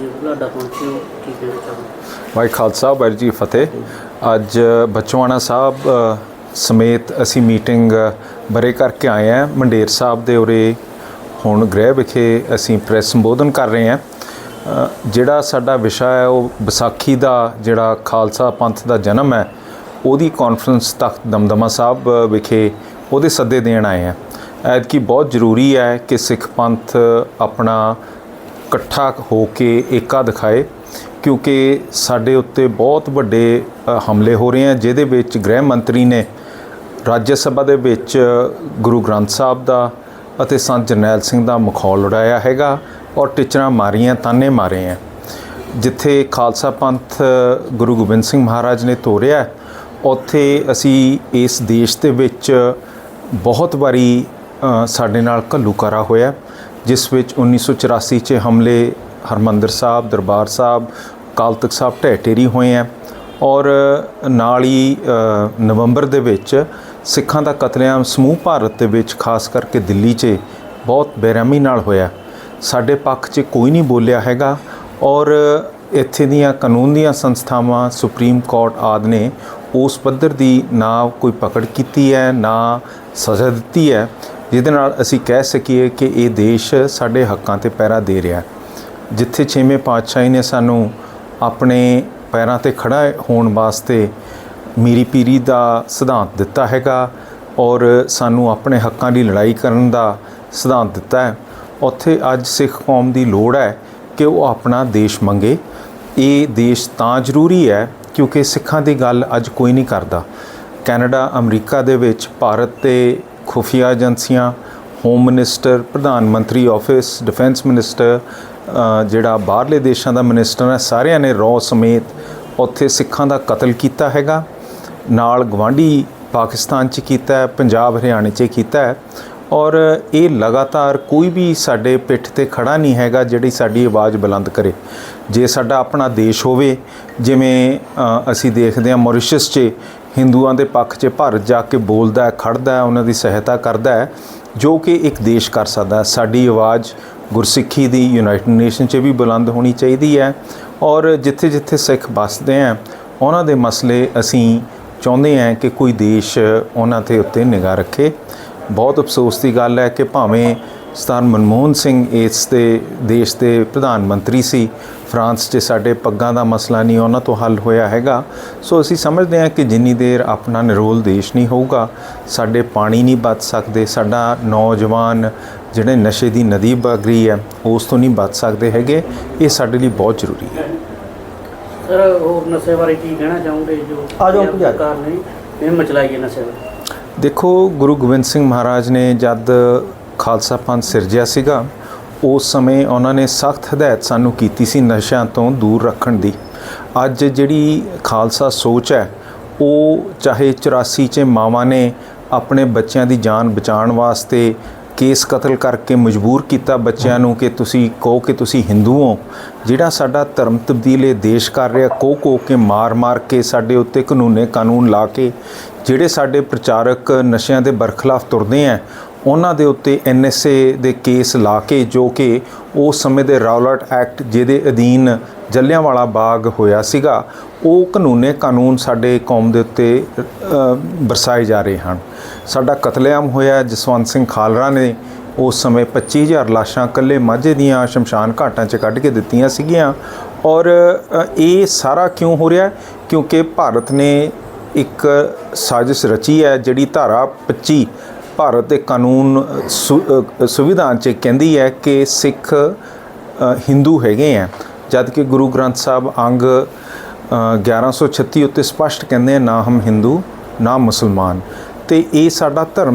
ਅੱਜ ਬੁਲਾਡਾ ਪਹੁੰਚੇ ਹੋ ਕੀ ਕਹਿਣਾ ਚਾਹੋਗੇ? ਵਾਹਿ ਖਾਲਸਾ ਵਾਹਿਗੁਰੂ ਜੀ ਕੀ ਫਤਿਹ। ਅੱਜ ਬਚਵਾਣਾ ਸਾਹਿਬ ਅ, ਸਮੇਤ ਅਸੀਂ ਮੀਟਿੰਗ ਬਰੇ ਕਰਕੇ ਆਏ ਹਾਂ। ਮੰਡੇਰ ਸਾਹਿਬ ਦੇ ਉਰੇ ਹੁਣ ਗ੍ਰਹਿ ਵਿਖੇ ਅਸੀਂ ਪ੍ਰੈਸ ਸੰਬੋਧਨ ਕਰ ਰਹੇ ਹਾਂ। ਅ, ਜਿਹੜਾ ਸਾਡਾ ਵਿਸ਼ਾ ਹੈ ਉਹ ਵਿਸਾਖੀ ਦਾ ਜਿਹੜਾ ਖਾਲਸਾ ਪੰਥ ਦਾ ਜਨਮ ਹੈ ਉਹਦੀ ਕਾਨਫਰੰਸ ਤਖਤ ਦਮਦਮਾ ਸਾਹਿਬ ਵਿਖੇ ਉਹਦੇ ਸੱਦੇ ਦੇਣ ਆਏ ਹਾਂ। ਐਤਕੀ ਬਹੁਤ ਜ਼ਰੂਰੀ ਹੈ ਕਿ ਸਿੱਖ ਪੰਥ ਆਪਣਾ ਇਕੱਠਾ ਹੋ ਕੇ ਏਕਾ ਦਿਖਾਏ, ਕਿਉਂਕਿ ਸਾਡੇ ਉੱਤੇ ਬਹੁਤ ਵੱਡੇ ਹਮਲੇ ਹੋ ਰਹੇ ਹਨ ਜਿਹਦੇ ਵਿੱਚ ਗ੍ਰਹਿ ਮੰਤਰੀ ਨੇ ਰਾਜ ਸਭਾ ਦੇ ਵਿੱਚ ਗੁਰੂ ਗ੍ਰੰਥ ਸਾਹਿਬ ਦਾ ਅਤੇ ਸੰਤ ਜਰਨੈਲ ਸਿੰਘ ਦਾ ਮਖੌਲ ਉਡਾਇਆ ਹੈਗਾ ਔਰ ਟਿਚਰਾਂ ਮਾਰੀਆਂ, ਤਾਨੇ ਮਾਰੇ ਹੈ ਜਿੱਥੇ ਖਾਲਸਾ ਪੰਥ, ਗੁਰੂ ਗੋਬਿੰਦ ਸਿੰਘ ਮਹਾਰਾਜ ਨੇ ਤੋਰਿਆ, ਉੱਥੇ ਅਸੀਂ ਇਸ ਦੇਸ਼ ਦੇ ਵਿੱਚ ਬਹੁਤ ਵਾਰੀ ਸਾਡੇ ਨਾਲ ਘੱਲੂਕਾਰਾ ਹੋਇਆ। ਜਿਸ ਵਿੱਚ 1984 'ਚ ਹਮਲੇ ਹਰਮੰਦਰ ਸਾਹਿਬ, ਦਰਬਾਰ ਸਾਹਿਬ ਕਾਲ ਤਖਤ ਸਾਹਿਬ ਢਹਿ ਢੇਰੀ ਹੋਏ ਆ ਔਰ ਨਾਲ ਹੀ ਨਵੰਬਰ ਦੇ ਵਿੱਚ ਸਿੱਖਾਂ ਦਾ ਕਤਲੇਆਮ ਸਮੂਹ ਭਾਰਤ ਦੇ ਵਿੱਚ ਖਾਸ ਕਰਕੇ ਦਿੱਲੀ 'ਚ ਬਹੁਤ ਬੇਰਹਿਮੀ ਨਾਲ ਹੋਇਆ। ਸਾਡੇ ਪੱਖ 'ਚ ਕੋਈ ਨਹੀਂ ਬੋਲਿਆ ਹੈਗਾ ਔਰ ਇੱਥੇ ਦੀਆਂ ਕਾਨੂੰਨ ਦੀਆਂ ਸੰਸਥਾਵਾਂ, ਸੁਪਰੀਮ ਕੋਰਟ ਆਦਿ ਨੇ ਉਸ ਪੱਧਰ ਦੀ ਨਾ ਕੋਈ ਪਕੜ ਕੀਤੀ ਹੈ, ਨਾ ਸਜ਼ਾ ਦਿੱਤੀ ਹੈ। ਜਿਹਦੇ ਨਾਲ ਅਸੀਂ ਕਹਿ ਸਕੀਏ ਕਿ ਇਹ ਦੇਸ਼ ਸਾਡੇ ਹੱਕਾਂ ਤੇ ਪਹਿਰਾ ਦੇ ਰਿਹਾ ਜਿੱਥੇ ਛੇਵੇਂ ਪਾਤਸ਼ਾਹੀ ਨੇ ਸਾਨੂੰ ਆਪਣੇ ਪੈਰਾਂ ਤੇ ਖੜਾ ਹੋਣ ਵਾਸਤੇ ਮੀਰੀ ਪੀਰੀ ਦਾ ਸਿਧਾਂਤ ਦਿੱਤਾ ਹੈਗਾ ਔਰ ਸਾਨੂੰ ਆਪਣੇ ਹੱਕਾਂ ਦੀ ਲੜਾਈ ਕਰਨ ਦਾ ਸਿਧਾਂਤ ਦਿੱਤਾ ਹੈ। ਉੱਥੇ ਅੱਜ ਸਿੱਖ ਕੌਮ ਦੀ ਲੋੜ ਹੈ ਕਿ ਉਹ ਆਪਣਾ ਦੇਸ਼ ਮੰਗੇ। ਇਹ ਦੇਸ਼ ਤਾਂ ਜ਼ਰੂਰੀ ਹੈ ਕਿਉਂਕਿ ਸਿੱਖਾਂ ਦੀ ਗੱਲ ਅੱਜ ਕੋਈ ਨਹੀਂ ਕਰਦਾ। ਕੈਨੇਡਾ, ਅਮਰੀਕਾ ਦੇ ਵਿੱਚ ਭਾਰਤ ਤੇ ਖੁਫੀਆ ਏਜੰਸੀਆਂ ਹੋਮ ਮਿਨਿਸਟਰ ਪ੍ਰਧਾਨ ਮੰਤਰੀ ਆਫਿਸ ਡਿਫੈਂਸ ਮਿਨਿਸਟਰ ਜਿਹੜਾ ਬਾਹਰਲੇ ਦੇਸ਼ਾਂ ਦਾ ਮਿਨਿਸਟਰ ਹੈ, ਸਾਰਿਆਂ ਨੇ ਰੌ ਸਮੇਤ ਉੱਥੇ ਸਿੱਖਾਂ ਦਾ ਕਤਲ ਕੀਤਾ ਹੈਗਾ। ਨਾਲ ਗਵਾਂਢੀ ਪਾਕਿਸਤਾਨ 'ਚ ਕੀਤਾ ਹੈ, ਪੰਜਾਬ ਹਰਿਆਣੇ 'ਚ ਕੀਤਾ ਹੈ। ਔਰ ਇਹ ਲਗਾਤਾਰ ਕੋਈ ਵੀ ਸਾਡੇ ਪਿੱਠ ਤੇ ਖੜਾ ਨਹੀਂ ਹੈਗਾ, ਜਿਹੜੀ ਸਾਡੀ ਆਵਾਜ਼ ਬੁਲੰਦ ਕਰੇ। ਜੇ ਸਾਡਾ ਆਪਣਾ ਦੇਸ਼ ਹੋਵੇ, ਜਿਵੇਂ ਅਸੀਂ ਦੇਖਦੇ ਹਾਂ ਮੌਰੀਸ਼ੀਅਸ 'ਚ ਹਿੰਦੂਆਂ ਦੇ ਪੱਖ 'ਚ ਭਾਰਤ ਜਾ ਕੇ ਬੋਲਦਾ ਹੈ ਖੜਦਾ ਹੈ, ਉਹਨਾਂ ਦੀ ਸਹਾਇਤਾ ਕਰਦਾ ਹੈ, ਜੋ ਕਿ ਇੱਕ ਦੇਸ਼ ਕਰ ਸਕਦਾ ਹੈ। ਸਾਡੀ ਆਵਾਜ਼ ਗੁਰਸਿੱਖੀ ਦੀ ਯੂਨਾਈਟਿਡ ਨੇਸ਼ਨ 'ਚ ਵੀ ਬੁਲੰਦ ਹੋਣੀ ਚਾਹੀਦੀ ਹੈ ਔਰ ਜਿੱਥੇ ਜਿੱਥੇ ਸਿੱਖ ਵੱਸਦੇ ਆ ਉਹਨਾਂ ਦੇ ਮਸਲੇ ਅਸੀਂ ਚਾਹੁੰਦੇ ਹਾਂ ਕਿ ਕੋਈ ਦੇਸ਼ ਉਹਨਾਂ ਤੇ ਉੱਤੇ ਨਿਗਾਹ ਰੱਖੇ। ਬਹੁਤ ਅਫਸੋਸ ਦੀ ਗੱਲ ਹੈ ਕਿ ਭਾਵੇਂ ਸਤਾਨ ਮਨਮੋਹਨ ਸਿੰਘ ਇਸ ਦੇ ਦੇਸ਼ ਦੇ ਪ੍ਰਧਾਨ ਮੰਤਰੀ ਸੀ। ਫਰਾਂਸ 'ਚ ਸਾਡੇ ਪੱਗਾਂ ਦਾ ਮਸਲਾ ਨਹੀਂ ਉਹਨਾਂ ਤੋਂ ਹੱਲ ਹੋਇਆ ਹੈਗਾ। ਸੋ ਅਸੀਂ ਸਮਝਦੇ ਹਾਂ ਕਿ ਜਿੰਨੀ ਦੇਰ ਆਪਣਾ ਨਿਰੋਲ ਦੇਸ਼ ਨਹੀਂ ਹੋਊਗਾ ਸਾਡੇ ਪਾਣੀ ਨਹੀਂ ਬਚ ਸਕਦੇ ਸਾਡਾ ਨੌਜਵਾਨ ਜਿਹੜੇ ਨਸ਼ੇ ਦੀ ਨਦੀ ਵਗ ਰਹੀ ਹੈ ਉਸ ਤੋਂ ਨਹੀਂ ਬਚ ਸਕਦੇ ਹੈਗੇ। ਇਹ ਸਾਡੇ ਲਈ ਬਹੁਤ ਜ਼ਰੂਰੀ ਹੈ। ਸਰ ਹੋਰ ਨਸ਼ੇ ਬਾਰੇ ਕੀ ਕਹਿਣਾ ਚਾਹੋਗੇ ਜੋ ਆ ਜਾਓ। ਸਰਕਾਰ ਨੇ ਹੈ ਨਸ਼ੇ ਬਾਰੇ? ਦੇਖੋ ਗੁਰੂ ਗੋਬਿੰਦ ਸਿੰਘ ਮਹਾਰਾਜ ਨੇ ਜਦ ਖਾਲਸਾ ਪੰਥ ਸਿਰਜਿਆ ਸੀਗਾ, ਉਸ ਸਮੇਂ ਉਹਨਾਂ ਨੇ ਸਖਤ ਹਦਾਇਤ ਸਾਨੂੰ ਕੀਤੀ ਸੀ ਨਸ਼ਿਆਂ ਤੋਂ ਦੂਰ ਰੱਖਣ ਦੀ। ਅੱਜ ਜਿਹੜੀ ਖਾਲਸਾ ਸੋਚ ਹੈ, ਉਹ ਚਾਹੇ 84 ਚ ਮਾਵਾਂ ਨੇ ਆਪਣੇ ਬੱਚਿਆਂ ਦੀ ਜਾਨ ਬਚਾਉਣ ਵਾਸਤੇ ਕੇਸ ਕਤਲ ਕਰਕੇ ਮਜਬੂਰ ਕੀਤਾ ਬੱਚਿਆਂ ਨੂੰ ਕਿ ਤੁਸੀਂ ਕਹੋ ਕਿ ਤੁਸੀਂ ਹਿੰਦੂ ਹੋ, ਜਿਹੜਾ ਸਾਡਾ ਧਰਮ ਤਬਦੀਲ ਇਹ ਦੇਸ਼ ਕਰ ਰਿਹਾ ਕੋ ਕੋ ਕੇ ਮਾਰ-ਮਾਰ ਕੇ ਸਾਡੇ ਉੱਤੇ ਕਾਨੂੰਨੇ ਕਾਨੂੰਨ ਲਾ ਕੇ ਜਿਹੜੇ ਸਾਡੇ ਪ੍ਰਚਾਰਕ ਨਸ਼ਿਆਂ ਦੇ ਬਰਖਲਾਫ ਤੁਰਦੇ ਆ ਉਹਨਾਂ ਦੇ ਉੱਤੇ ਐਨਐਸਏ ਦੇ ਕੇਸ ਲਾ ਕੇ, ਜੋ ਕਿ ਉਸ ਸਮੇਂ ਦੇ ਰੌਲਟ ਐਕਟ ਜਿਹਦੇ ਅਧੀਨ ਜੱਲਿਆਂਵਾਲਾ ਬਾਗ ਹੋਇਆ ਸੀਗਾ, ਉਹ ਕਾਨੂੰਨੇ ਕਾਨੂੰਨ ਸਾਡੇ ਕੌਮ ਦੇ ਉੱਤੇ ਵਰਸਾਏ ਜਾ ਰਹੇ ਹਨ। ਸਾਡਾ ਕਤਲੇਆਮ ਹੋਇਆ, ਜਸਵੰਤ ਸਿੰਘ ਖਾਲਰਾ ਨੇ ਉਸ ਸਮੇਂ 25000 ਲਾਸ਼ਾਂ ਇਕੱਲੇ ਮਾਝੇ ਦੀਆਂ ਸ਼ਮਸ਼ਾਨ ਘਾਟਾਂ 'ਚ ਕੱਢ ਕੇ ਦਿੱਤੀਆਂ ਸੀਗੀਆਂ। ਔਰ ਇਹ ਸਾਰਾ ਕਿਉਂ ਹੋ ਰਿਹਾ? ਕਿਉਂਕਿ ਭਾਰਤ ਨੇ ਇੱਕ ਸਾਜ਼ਿਸ਼ ਰਚੀ ਹੈ, ਜਿਹੜੀ ਧਾਰਾ 25 ਭਾਰਤ ਦੇ ਕਾਨੂੰਨ ਸੁ- ਸੰਵਿਧਾਨ 'ਚ ਕਹਿੰਦੀ ਹੈ ਕਿ ਸਿੱਖ ਹਿੰਦੂ ਹੈਗੇ ਆ। ਜਦ ਕਿ ਗੁਰੂ ਗ੍ਰੰਥ ਸਾਹਿਬ ਅੰਗ ਅ, 1136 ਉੱਤੇ ਸਪਸ਼ਟ ਕਹਿੰਦੇ ਆ ਨਾ ਹਮ ਹਿੰਦੂ ਨਾ ਮੁਸਲਮਾਨ। ਤੇ ਇਹ ਸਾਡਾ ਧਰਮ